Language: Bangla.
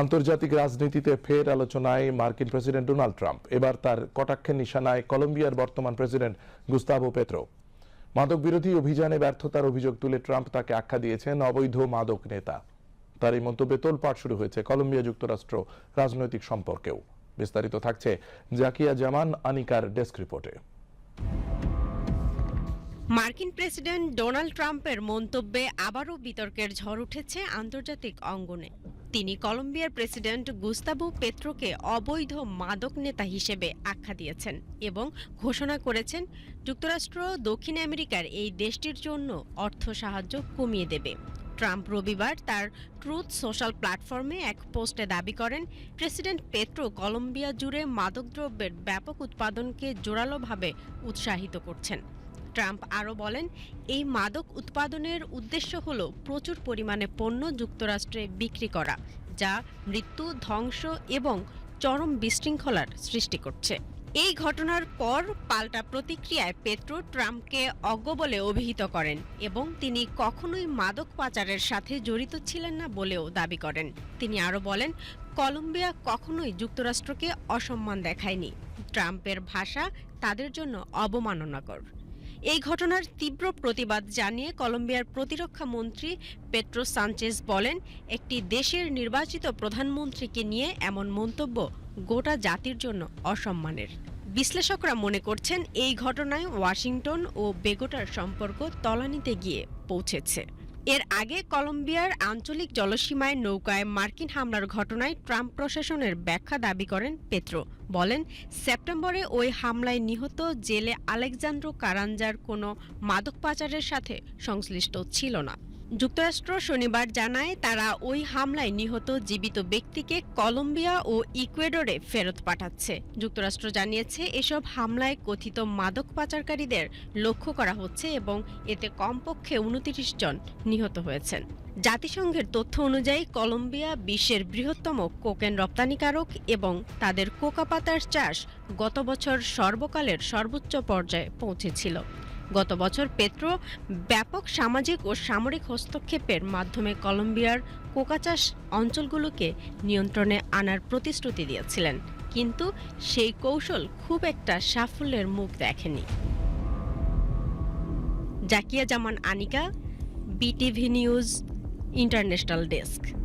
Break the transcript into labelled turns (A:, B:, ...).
A: আন্তর্জাতিক রাজনীতিতে ফের আলোচনায় মার্কিন প্রেসিডেন্ট ডোনাল্ড ট্রাম্প। এবার তার কটাক্ষের নিশানায় কলম্বিয়ার বর্তমান প্রেসিডেন্ট গুস্তাভো পেত্রো। মাদক বিরোধী অভিযানে ব্যর্থতার অভিযোগ তুলে ট্রাম্প তাকে আখ্যা দিয়েছেন অবৈধ মাদক নেতা। তার এই মন্তব্যে তোলপাড় শুরু হয়েছে কলম্বিয়া যুক্তরাষ্ট্র রাজনৈতিক সম্পর্কেও। বিস্তারিত থাকছে জাকিয়া জামান আনিকার ডেস্ক রিপোর্টে।
B: মার্কিন প্রেসিডেন্ট ডোনাল্ড ট্রাম্পের মন্তব্যে আবারও বিতর্কের ঝড় উঠেছে আন্তর্জাতিক অঙ্গনে। তিনি কলম্বিয়ার প্রেসিডেন্ট গুস্তাবু পেত্রোকে অবৈধ মাদক নেতা হিসেবে আখ্যা দিয়েছেন এবং ঘোষণা করেছেন, যুক্তরাষ্ট্র দক্ষিণ আমেরিকার এই দেশটির জন্য অর্থ সাহায্য কমিয়ে দেবে। ট্রাম্প রবিবার তার ট্রুথ সোশ্যাল প্ল্যাটফর্মে এক পোস্টে দাবি করেন, প্রেসিডেন্ট পেট্রো কলম্বিয়া জুড়ে মাদকদ্রব্যের ব্যাপক উৎপাদনকে জোরালোভাবে উৎসাহিত করছেন। ট্রাম্প আরও বলেন, এই মাদক উৎপাদনের উদ্দেশ্য হল প্রচুর পরিমাণে পণ্য যুক্তরাষ্ট্রে বিক্রি করা, যা মৃত্যু, ধ্বংস এবং চরম বিশৃঙ্খলার সৃষ্টি করছে। এই ঘটনার পর পাল্টা প্রতিক্রিয়ায় পেট্রো ট্রাম্পকে অজ্ঞ বলে অভিহিত করেন এবং তিনি কখনোই মাদক পাচারের সাথে জড়িত ছিলেন না বলেও দাবি করেন। তিনি আরও বলেন, কলম্বিয়া কখনোই যুক্তরাষ্ট্রকে অসম্মান দেখায়নি। ট্রাম্পের ভাষা তাদের জন্য অবমাননাকর। এই ঘটনার তীব্র প্রতিবাদ জানিয়ে কলম্বিয়ার প্রতিরক্ষা মন্ত্রী পেট্রো সানচেজ বলেন, একটি দেশের নির্বাচিত প্রধানমন্ত্রীকে নিয়ে এমন মন্তব্য গোটা জাতির জন্য অসম্মানের। বিশ্লেষকরা মনে করছেন, এই ঘটনায় ওয়াশিংটন ও বেগোটার সম্পর্ক তলানিতে গিয়ে পৌঁছেছে। এর আগে কলম্বিয়ার আঞ্চলিক জলসীমায় নৌকায় মার্কিন হামলার ঘটনায় ট্রাম্প প্রশাসনের ব্যাখ্যা দাবি করেন পেত্রো। বলেন, সেপ্টেম্বরে ওই হামলায় নিহত জেলে আলেকজান্দ্রো কারাঞ্জার কোনো মাদক পাচারের সাথে সংশ্লিষ্ট ছিল না। যুক্তরাষ্ট্র শনিবার জানায় তারা ওই হামলায় নিহত জীবিত ব্যক্তিকে কলম্বিয়া ও ইকুয়েডরে ফেরত পাঠাচ্ছে। যুক্তরাষ্ট্র জানিয়েছে এসব হামলায় কথিত মাদক পাচারকারীদের লক্ষ্য করা হচ্ছে এবং এতে কমপক্ষে উনত্রিশ জন নিহত হয়েছেন। জাতিসংঘের তথ্য অনুযায়ী কলম্বিয়া বিশ্বের বৃহত্তম কোকেন রপ্তানিকারক এবং তাদের কোকা পাতার চাষ গত বছর সর্বকালের সর্বোচ্চ পর্যায়ে পৌঁছেছিল। গত বছর পেট্রো ব্যাপক সামাজিক ও সামরিক হস্তক্ষেপের মাধ্যমে কলম্বিয়ার কোকা চাষ অঞ্চলগুলোকে নিয়ন্ত্রণে আনার প্রতিশ্রুতি দিয়েছিলেন। কিন্তু সেই কৌশল খুব একটা সাফল্যের মুখ দেখেনি। Zakia Zaman Anika, BTV news, international desk.